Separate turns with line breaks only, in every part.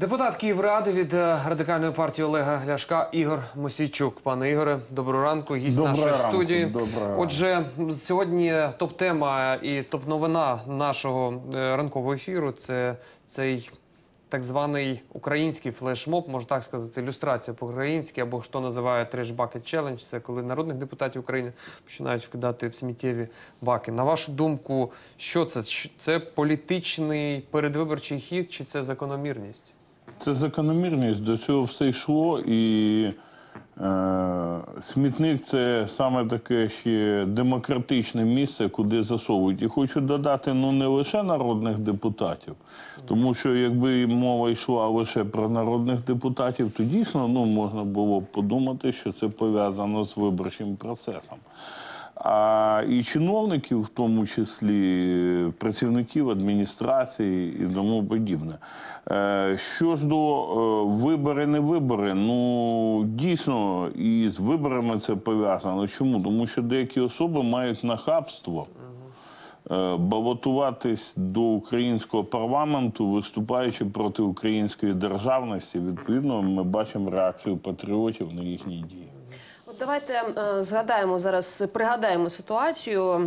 Депутат Київради від е, радикальної партії Олега Ляшка Ігор Мосійчук. Пане Ігоре, доброго ранку. Гість
Доброго
нашої
ранку,
студії.
доброго.
Отже, сьогодні топ-тема і топ-новина нашого е, ранкового ефіру це цей так званий український флешмоб, можна так сказати, ілюстрація по-українськи, або хто називає треш бакет челендж. Це коли народних депутатів України починають вкидати в сміттєві баки. На вашу думку, що це? Це політичний передвиборчий хід чи це закономірність?
Це закономірність, до цього все йшло, і е, смітник це саме таке ще демократичне місце, куди засовують. І хочу додати ну не лише народних депутатів, тому що якби мова йшла лише про народних депутатів, то дійсно ну, можна було б подумати, що це пов'язано з виборчим процесом. А і чиновників, в тому числі працівників адміністрації і тому подібне. Е, Що ж до е, вибори, не вибори, ну дійсно і з виборами це пов'язано. Чому? Тому що деякі особи мають нахабство е, балотуватись до українського парламенту, виступаючи проти української державності. Відповідно, ми бачимо реакцію патріотів на їхні дії.
Давайте е, згадаємо зараз, пригадаємо ситуацію, е,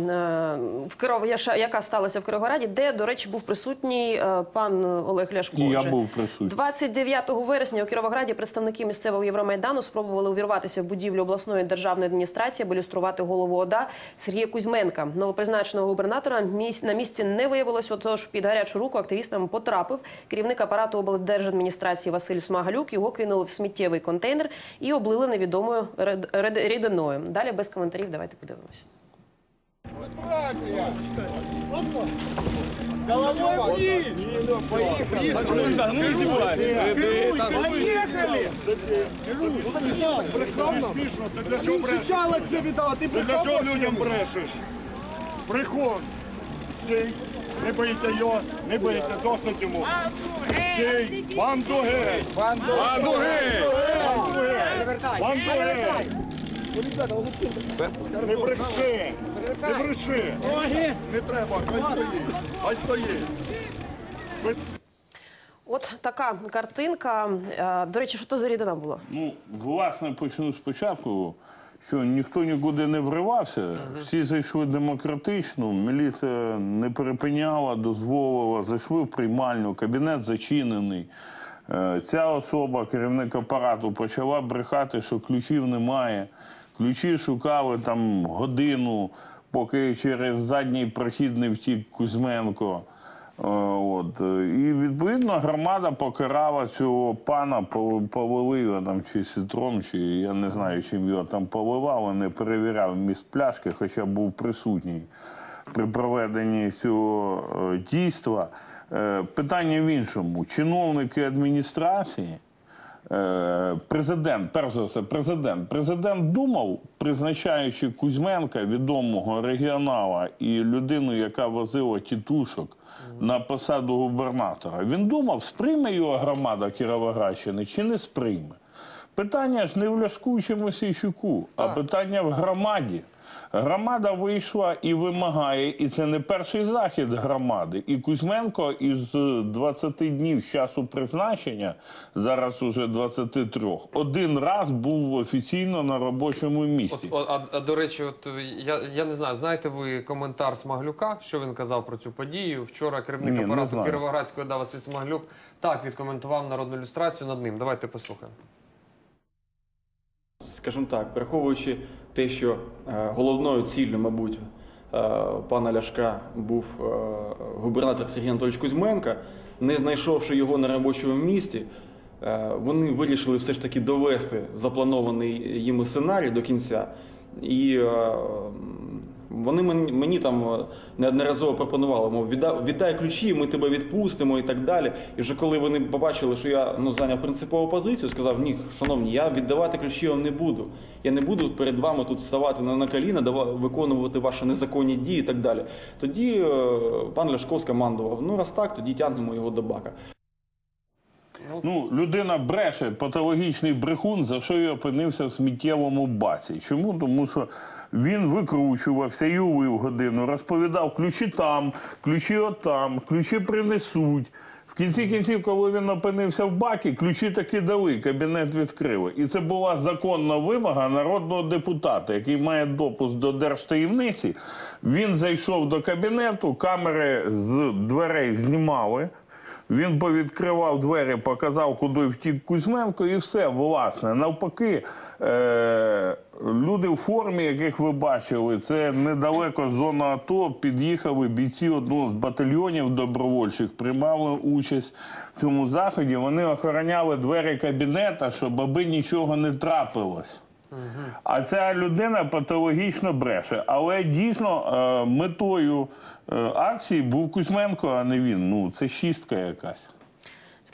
в Киров... яка сталася в Кировограді, де, до речі, був присутній е, пан Олег Ляшко.
І я був присутній.
29 вересня у Кіровограді представники місцевого Євромайдану спробували увірватися в будівлю обласної державної адміністрації, аби люструвати голову ОДА Сергія Кузьменка. Новопризначеного губернатора на місці не виявилося, отож під гарячу руку активістам потрапив керівник апарату облдержадміністрації Василь Смагалюк. Його кинули в сміттєвий контейнер і облили невідомою рідиною. Далі без коментарів. Давайте подивимося.
Поехали!
Для для людям брешеш? Брехун. Стій, не бийте його, не бийте, досить йому. Стій, банду геть! Банду геть! Не бреши! Не бреши! Не треба, хай стоїть! Хай стоїть! Без
От така картинка. Е, До речі, що то за рідина була?
Ну, власне, почну спочатку, що ніхто нікуди не вривався, всі зайшли демократично, міліція не перепиняла, дозволила, зайшли в приймальню, кабінет зачинений. Е, Ця особа, керівник апарату, почала брехати, що ключів немає. Ключі шукали там годину, поки через задній прохід не втік Кузьменко. Е, От. І відповідно громада покарала цього пана, пов- там чи ситром, чи я не знаю, чим його там поливали, не перевіряв міст пляшки, хоча був присутній при проведенні цього е, дійства. Е, Питання в іншому. Чиновники адміністрації Президент, перш за все, президент. Президент думав, призначаючи Кузьменка, відомого регіонала і людину, яка возила тітушок на посаду губернатора. Він думав, сприйме його громада Кіровоградщини чи не сприйме. Питання ж не в Ляшку чи Мосійчуку, а питання в громаді. Громада вийшла і вимагає, і це не перший захід громади. І Кузьменко із 20 днів часу призначення, зараз уже 23, один раз був офіційно на робочому місці.
От, а, а до речі, от е, я, я не знаю, знаєте ви коментар Смаглюка, що він казав про цю подію? Вчора керівник
Ні,
апарату. Кіровоградської ОДА Василь Смаглюк так відкоментував народну ілюстрацію над ним. Давайте послухаємо.
скажімо так, враховуючи те, що е, головною ціллю, мабуть, е, пана Ляшка був е, губернатор Сергій Анатолійович Кузьменко, не знайшовши його на робочому місці, вони вирішили все ж таки довести запланований їм сценарій до кінця. І вони мені, мені там е, неодноразово пропонували, мов віддай, віддай ключі, ми тебе відпустимо і так далі. І вже коли вони побачили, що я ну, зайняв принципову позицію, сказав: ні, шановні, я віддавати ключі вам не буду. Я не буду перед вами тут ставати на, на коліна, дава- виконувати ваші незаконні дії і так далі. Тоді е, пан Ляшко скомандував: ну раз так, тоді тягнемо його до бака.
Ну, людина бреше, патологічний брехун, за що й опинився в сміттєвому баці. Чому? Тому що він викручувався увив годину, розповідав ключі там, ключі отам, ключі принесуть. В кінці кінців, коли він опинився в бакі, ключі таки дали, кабінет відкрили. І це була законна вимога народного депутата, який має допуск до держтаємниці. Він зайшов до кабінету, камери з дверей знімали. Він повідкривав двері, показав, куди втік Кузьменко, і все, власне. Навпаки, е- люди в формі, яких ви бачили, це недалеко з зони АТО, під'їхали бійці одного з батальйонів добровольчих, приймали участь в цьому заході. Вони охороняли двері кабінета, щоб аби нічого не трапилось. А ця людина патологічно бреше. Але дійсно е, метою акції був Кузьменко, а не він. Ну, це шістка якась.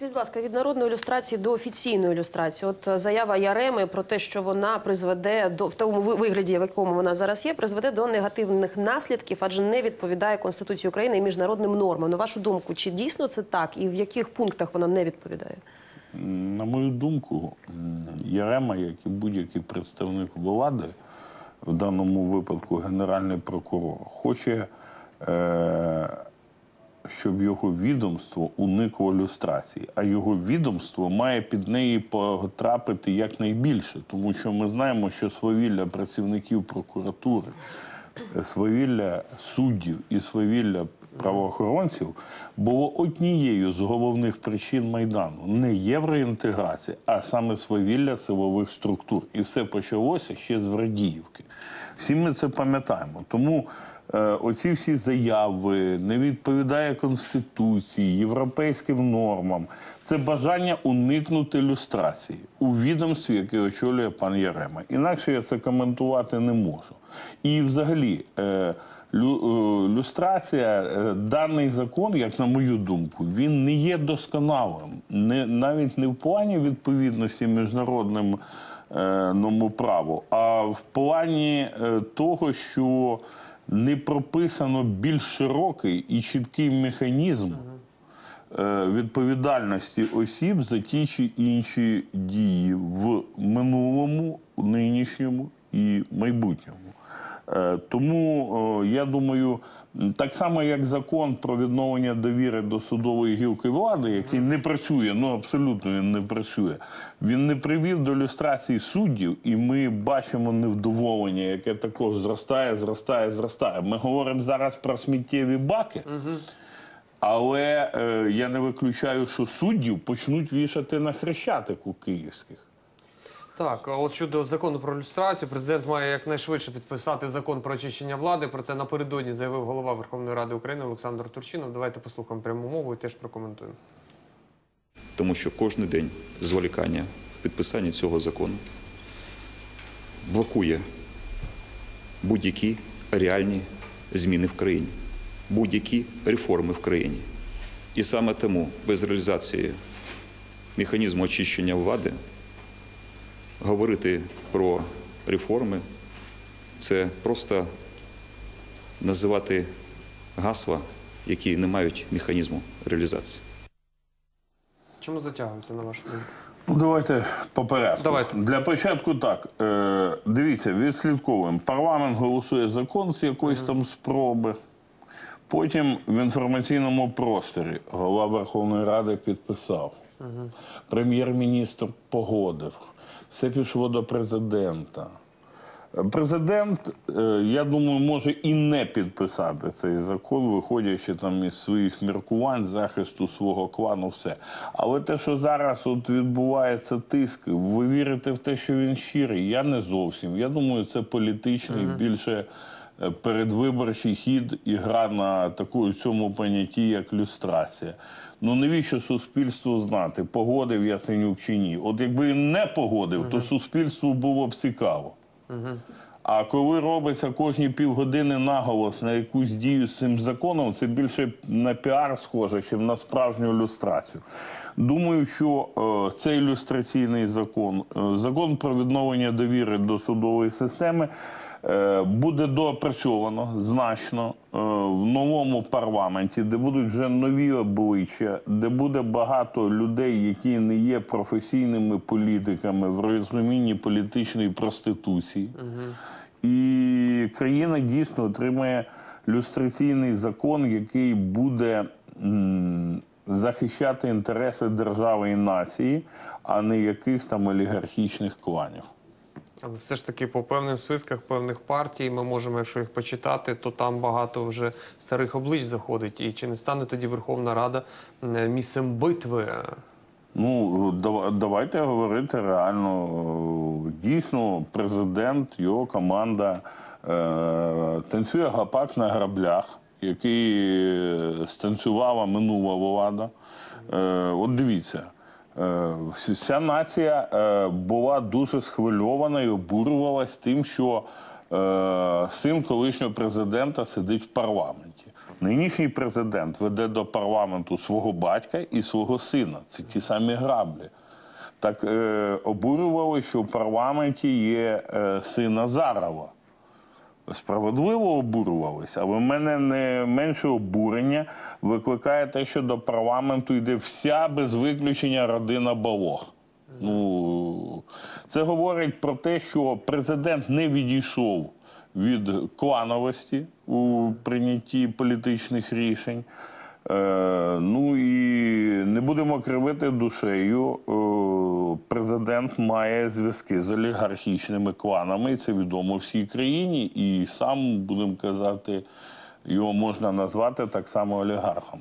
Скажіть, будь ласка, від народної ілюстрації до офіційної ілюстрації. От е, заява Яреми про те, що вона призведе до в тому вигляді, в якому вона зараз є, призведе до негативних наслідків, адже не відповідає Конституції України і міжнародним нормам. На вашу думку, чи дійсно це так, і в яких пунктах вона не відповідає?
На мою думку, Ярема, як і будь-який представник влади, в даному випадку генеральний прокурор, хоче, е- щоб його відомство уникло люстрації, а його відомство має під неї потрапити якнайбільше, тому що ми знаємо, що свавілля працівників прокуратури, е, свавілля суддів і свавілля правоохоронців було однією з головних причин майдану не євроінтеграція, а саме свавілля силових структур. І все почалося ще з Врадіївки. Всі ми це пам'ятаємо. Тому е, оці всі заяви не відповідає конституції, європейським нормам. Це бажання уникнути люстрації у відомстві, яке очолює пан Ярема. Інакше я це коментувати не можу. І взагалі. Е, е, Люстрація, е, даний закон, як на мою думку, він не є досконалим, не, навіть не в плані відповідності міжнародним е, ному праву, а в плані е, того, що не прописано більш широкий і чіткий механізм е, відповідальності осіб за ті чи інші дії в минулому, нинішньому і майбутньому. Е, Тому я думаю, так само як закон про відновлення довіри до судової гілки влади, який не працює, ну абсолютно він не працює, він не привів до люстрації суддів, і ми бачимо невдоволення, яке також зростає, зростає, зростає. Ми говоримо зараз про сміттєві баки. Але е, я не виключаю, що суддів почнуть вішати на хрещатику київських.
Так, от щодо закону про люстрацію, президент має якнайшвидше підписати закон про очищення влади. Про це напередодні заявив голова Верховної Ради України Олександр Турчинов. Давайте послухаємо пряму мову і теж прокоментуємо.
тому що кожен день зволікання в підписанні цього закону блокує будь-які реальні зміни в країні, будь-які реформи в країні. І саме тому без реалізації механізму очищення влади говорити про реформи це просто називати гасла, які не мають механізму реалізації.
Чому затягується на вашу думку?
Ну, давайте по порядку.
Давайте.
Для початку так. Е, дивіться, відслідковуємо. Парламент голосує закон з якоїсь там спроби. Потім в інформаційному просторі голова Верховної Ради підписав. Прем'єр-міністр погодив. Все пішло до президента. Президент, е, я думаю, може і не підписати цей закон, виходячи там із своїх міркувань, захисту свого клану, все. Але те, що зараз от відбувається тиск, ви вірите в те, що він щирий? Я не зовсім. Я думаю, це політичний, більше передвиборчий хід і гра на такому цьому понятті, як люстрація. Ну навіщо суспільству знати, погодив Яценюк чи ні? От якби він не погодив, то суспільству було б цікаво. А коли робиться кожні півгодини наголос на якусь дію з цим законом, це більше на піар схоже, ніж на справжню люстрацію. Думаю, що е, цей ілюстраційний закон, е, закон про відновлення довіри до судової системи, е, буде доопрацьовано значно е, в новому парламенті, де будуть вже нові обличчя, де буде багато людей, які не є професійними політиками в розумінні політичної проституції. І країна дійсно отримає люстраційний закон, який буде захищати інтереси держави і нації, а не якихось там олігархічних кланів.
Але все ж таки по певним списках певних партій ми можемо, якщо їх почитати, то там багато вже старих облич заходить. І чи не стане тоді Верховна Рада е, місцем битви?
Ну, давайте говорити реально. Дійсно, президент, його команда е, танцює гапак на граблях, який е, станцювала минула влада. От дивіться. Е, Вся нація е, була дуже схвильована і обурювалась тим, що е, син колишнього президента сидить в парламенті. Нинішній президент веде до парламенту свого батька і свого сина. Це ті самі граблі. Так обурювали, що в парламенті є син Азарова. Справедливо обурювалися, але в мене не менше обурення викликає те, що до парламенту йде вся без виключення родина Балох. Ну, це говорить про те, що президент не відійшов від клановості у прийнятті політичних рішень. Е, ну і не будемо кривити душею. Е, президент має зв'язки з олігархічними кланами, і це відомо всій країні. І сам, будемо казати, його можна назвати так само олігархом.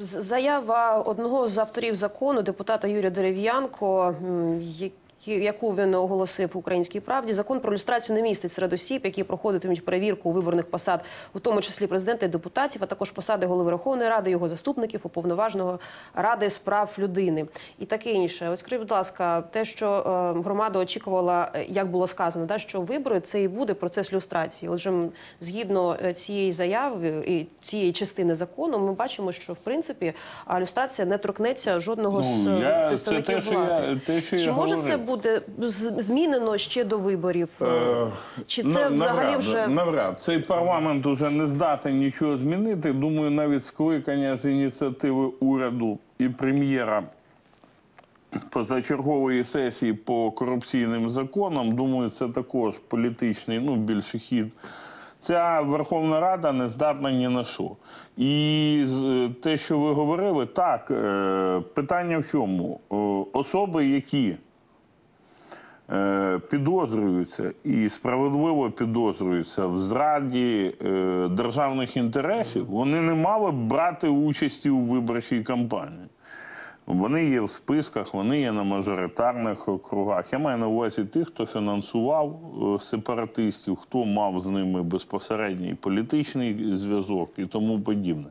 Заява одного з авторів закону, депутата Юрія Дерев'янко, які- яку він оголосив в українській правді, закон про люстрацію не містить серед осіб, які проходитимуть перевірку виборних посад, у тому числі президента і депутатів, а також посади голови Верховної Ради, його заступників, уповноваженого ради з прав людини і таке інше. Ось скажіть, будь ласка, те, що е, громада очікувала, е, як було сказано, да, що вибори це і буде процес люстрації. Отже, згідно е, цієї заяви і цієї частини закону, ми бачимо, що в принципі люстрація не торкнеться жодного з
Ну, я- це
представників
що
влади.
я- те, що
Чи
я
може
говорив.
це буде змінено ще до виборів?
Е,
Чи це
на-
взагалі
навряд,
вже
навряд. Цей парламент уже не здатен нічого змінити. Думаю, навіть скликання з ініціативи уряду і прем'єра позачергової сесії по корупційним законам. Думаю, це також політичний, ну більше хід. Ця Верховна Рада не здатна ні на що. І те, що ви говорили, так, е, питання в чому? Особи, які е, підозрюються і справедливо підозрюються в зраді е, державних інтересів, вони не мали б брати участі у виборчій кампанії. Вони є в списках, вони є на мажоритарних округах. Я маю на увазі тих, хто фінансував е, сепаратистів, хто мав з ними безпосередній політичний зв'язок і тому подібне.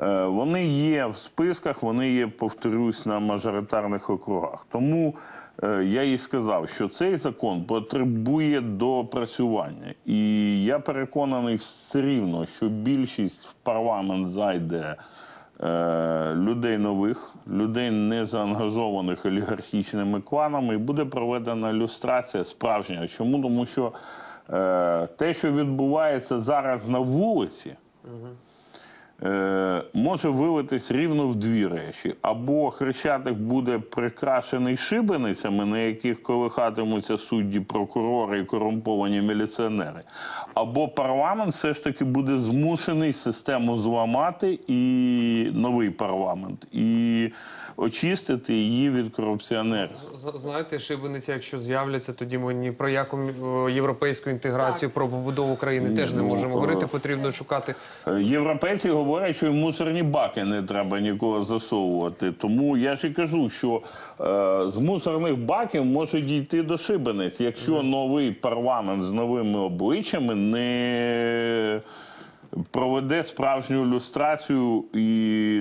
Е, Вони є в списках, вони є, повторюсь, на мажоритарних округах. Тому е, я і сказав, що цей закон потребує доопрацювання. І я переконаний все рівно, що більшість в парламент зайде е, людей нових, людей не заангажованих олігархічними кланами, і буде проведена люстрація справжня. Чому? Тому що е, те, що відбувається зараз на вулиці, е, може вилитись рівно в дві речі. Або хрещатик буде прикрашений шибеницями, на яких колихатимуться судді, прокурори і корумповані міліціонери, або парламент все ж таки буде змушений систему зламати і новий парламент, і очистити її від корупціонерів.
Знаєте, шибениці, якщо з'являться, тоді ми ні про яку е, європейську інтеграцію, про побудову країни теж не
Ну,
можемо
е,
говорити. Потрібно шукати
Е, Європейці говорять, що й мусорні баки не треба нікого засовувати. Тому я ж і кажу, що е, з мусорних баків може дійти до шибениць, якщо новий парламент з новими обличчями не проведе справжню люстрацію і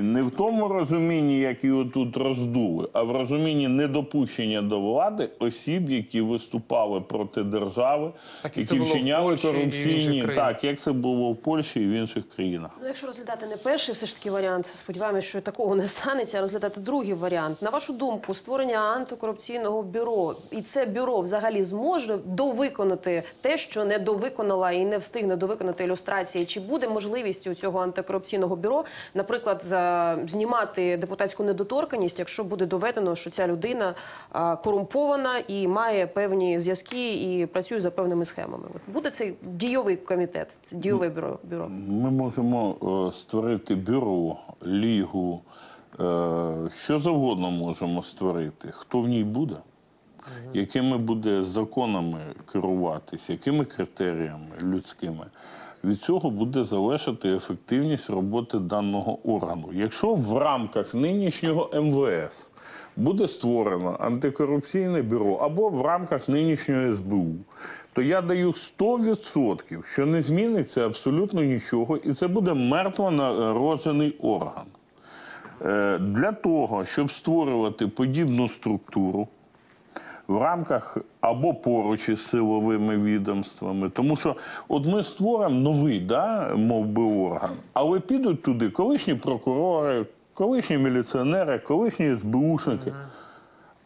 не в тому розумінні, як його тут роздули, а в розумінні недопущення до влади осіб, які виступали проти держави,
Так,
які вчиняли корупційні так, як це було в Польщі і в інших країнах.
Ну, якщо розглядати не перший, все ж таки варіант, сподіваємось, що такого не станеться, а розглядати другий варіант. На вашу думку, створення антикорупційного бюро і це бюро взагалі зможе довиконати те, що не довиконала і не встигне довиконати ілюстрація? Чи буде буде можливість у цього антикорупційного бюро, наприклад, знімати депутатську недоторканність, якщо буде доведено, що ця людина корумпована і має певні зв'язки і працює за певними схемами. Буде цей дійовий комітет, дійове бюро бюро.
Ми можемо е, створити бюро, лігу, е, що завгодно можемо створити. Хто в ній буде? Якими буде законами керуватись, якими критеріями людськими? Від цього буде залежати ефективність роботи даного органу. Якщо в рамках нинішнього МВС буде створено антикорупційне бюро або в рамках нинішнього СБУ, то я даю 100%, що не зміниться абсолютно нічого, і це буде мертво народжений орган. Е, Для того, щоб створювати подібну структуру в рамках або поруч із силовими відомствами, тому що от ми створимо новий, да, мов би, орган, але підуть туди колишні прокурори, колишні міліціонери, колишні СБУшники.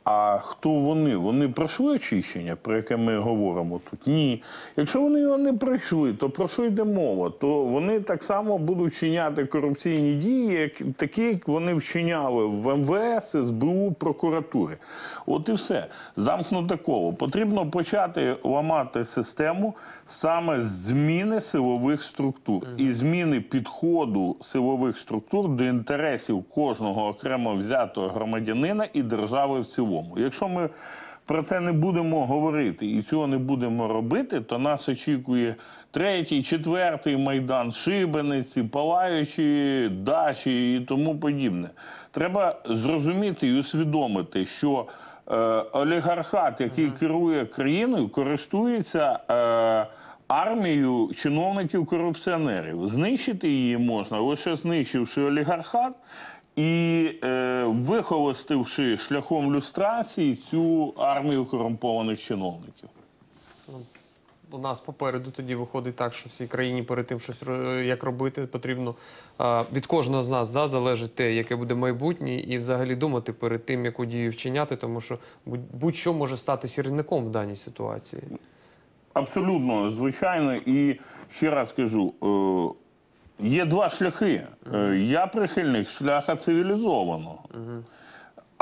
А хто вони? Вони пройшли очищення, про яке ми говоримо тут? Ні. Якщо вони його не пройшли, то про що йде мова? То вони так само будуть вчиняти корупційні дії, як такі, як вони вчиняли в МВС, СБУ, прокуратури. От і все. Замкнуте коло. Потрібно почати ламати систему саме з зміни силових структур і зміни підходу силових структур до інтересів кожного окремо взятого громадянина і держави в цілому. Якщо ми про це не будемо говорити і цього не будемо робити, то нас очікує третій, четвертий майдан, шибениці, палаючі дачі і тому подібне. Треба зрозуміти і усвідомити, що е, олігархат, який керує країною, користується. Е, Армію чиновників-корупціонерів знищити її можна лише знищивши олігархат і е, вихолостивши шляхом люстрації цю армію корумпованих чиновників.
У нас попереду тоді виходить так, що всій країні перед тим щось як робити, потрібно а, від кожного з нас да, залежить те, яке буде майбутнє, і взагалі думати перед тим, яку дію вчиняти, тому що будь- будь-що може стати сірником в даній ситуації.
Абсолютно, звичайно, і ще раз кажу: е, є два шляхи. Е, я прихильник шляха цивілізованого.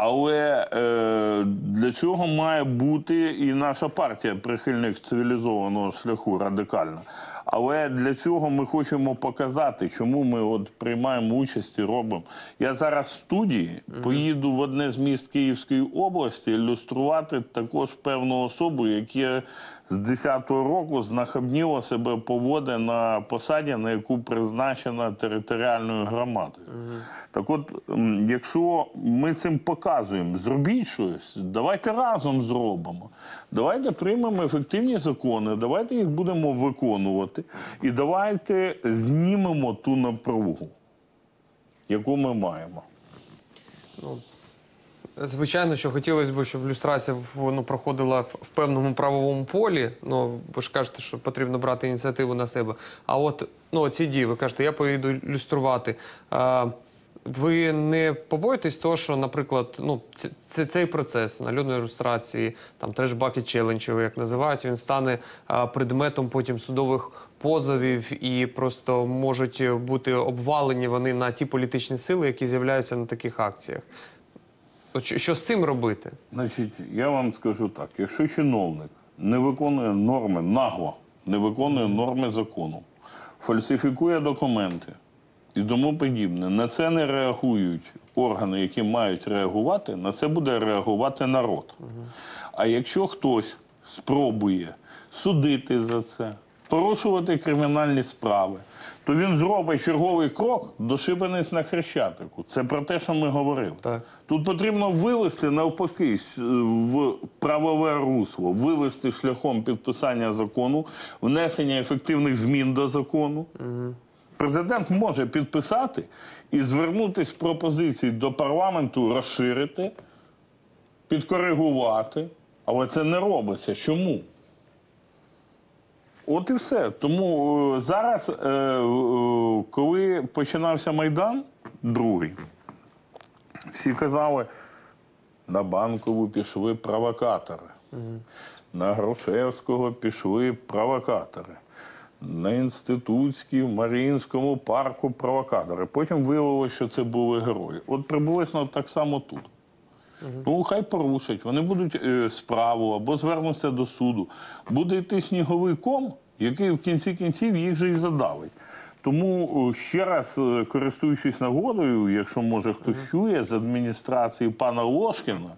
Але е, для цього має бути і наша партія прихильник цивілізованого шляху радикально. Але для цього ми хочемо показати, чому ми от приймаємо участь і робимо. Я зараз в студії поїду в одне з міст Київської області ілюструвати також певну особу, яка з 10-го року знахабніло себе поводить на посаді, на яку призначена територіальною громадою. Так от, якщо ми цим показуємо, зробіть щось, давайте разом зробимо. Давайте приймемо ефективні закони, давайте їх будемо виконувати, і давайте знімемо ту напругу, яку ми маємо.
Звичайно, що хотілося б, щоб люстрація в- ну, проходила в, певному правовому полі. Ну, ви ж кажете, що потрібно брати ініціативу на себе. А от ну, ці дії, ви кажете, я поїду люструвати. А, ви не побоїтесь того, що, наприклад, ну, ц- ц- цей процес нальотної люстрації, там треш-бакет челендж, як називають, він стане а, предметом потім судових позовів і просто можуть бути обвалені вони на ті політичні сили, які з'являються на таких акціях. От що, з цим робити?
Значить, я вам скажу так: якщо чиновник не виконує норми нагло, не виконує норми закону, фальсифікує документи і тому подібне, на це не реагують органи, які мають реагувати, на це буде реагувати народ. А якщо хтось спробує судити за це, порушувати кримінальні справи, то він зробить черговий крок до шибениць на хрещатику. Це про те, що ми говорили.
Так.
Тут потрібно вивести навпаки в правове русло, вивести шляхом підписання закону, внесення ефективних змін до закону. Президент може підписати і звернутися з пропозицією до парламенту розширити, підкоригувати, але це не робиться. Чому? От і все. Тому е, зараз, е, е, коли починався Майдан, другий, всі казали, на банкову пішли провокатори, на Грушевського пішли провокатори. на інститутській, в Маріїнському парку провокатори. Потім виявилося, що це були герої. От приблизно так само тут. Ну, хай порушать. Вони будуть е, справу або звернуться до суду. Буде йти сніговий ком, який в кінці кінців їх же і задавить. Тому ще раз, е, користуючись нагодою, якщо може хтось чує з адміністрації пана Лошкіна,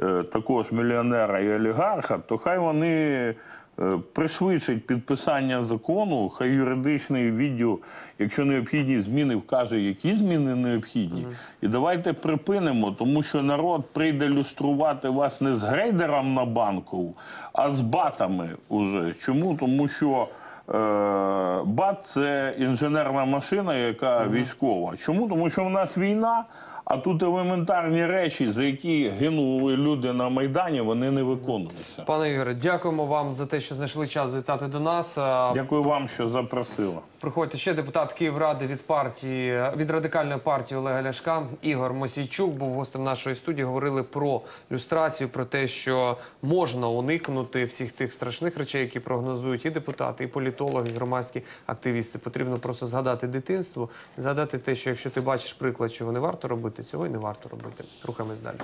е, також мільйонера і олігарха, то хай вони е, пришвидшать підписання закону, хай юридичний відділ, якщо необхідні зміни, вкаже, які зміни необхідні. І давайте припинимо, тому що народ прийде люструвати вас не з грейдером на банку, а з батами уже. Чому? Тому що. Е, БАТ це інженерна машина, яка військова. Чому? Тому що в нас війна, а тут елементарні речі, за які гинули люди на Майдані, вони не виконуються.
Пане Ігоре, дякуємо вам за те, що знайшли час завітати до нас.
Дякую вам, що запросили.
Приходьте ще депутат Київради від партії від радикальної партії Олега Ляшка. Ігор Мосійчук був гостем нашої студії. Говорили про люстрацію, про те, що можна уникнути всіх тих страшних речей, які прогнозують і депутати, і політологи, і громадські активісти. Потрібно просто згадати дитинство, згадати те, що якщо ти бачиш приклад, чого не варто цього і не варто робити. Рухаємось далі.